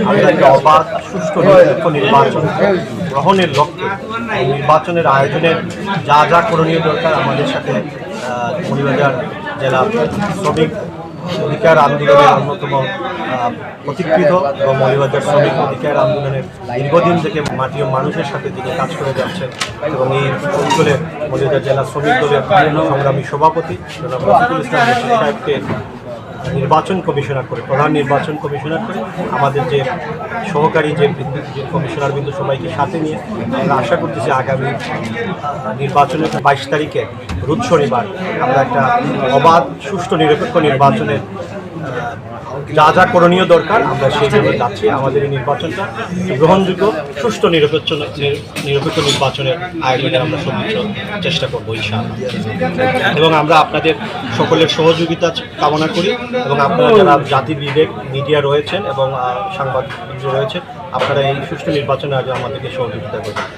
আমরা একটা অবাধ সুষ্ঠু নিরপেক্ষ নির্বাচন গ্রহণের লক্ষ্যে নির্বাচনের আয়োজনের যা যা করণীয় দরকার আমাদের সাথে আহ, জেলা শ্রমিক অধিকার আন্দোলনের অন্যতম প্রতিকৃত এবং মৌলভীবাজার শ্রমিক অধিকার আন্দোলনের দীর্ঘদিন থেকে মাটি ও মানুষের সাথে তিনি কাজ করে যাচ্ছেন এবং এই অঞ্চলের মৌলভীবাজার জেলা শ্রমিক দলের সংগ্রামী সভাপতি জনাব রফিকুল ইসলাম সাহেবকে নির্বাচন কমিশনার করে, প্রধান নির্বাচন কমিশনার করে আমাদের যে সহকারী যে কমিশনার বিন্দু সবাইকে সাথে নিয়ে আমরা আশা করতেছি আগামী নির্বাচনের বাইশ তারিখে রোজ শনিবার আমরা একটা অবাধ, সুষ্ঠু, নিরপেক্ষ নির্বাচনের যা যা করণীয় দরকার, আমরা সেইভাবে যাচ্ছি আমাদের এই নির্বাচনটা গ্রহণযোগ্য, সুষ্ঠু, নিরপেক্ষ নির- নিরপেক্ষ নির্বাচনের আয়োজনে আমরা সর্বোচ্চ চেষ্টা করব এবং আমরা আপনাদের সকলের সহযোগিতা কামনা করি এবং আপনারা যারা জাতি বিবেক, মিডিয়া রয়েছেন এবং সাংবাদিক রয়েছেন, আপনারা এই সুষ্ঠু নির্বাচনে আগে আমাদেরকে সহযোগিতা করবেন।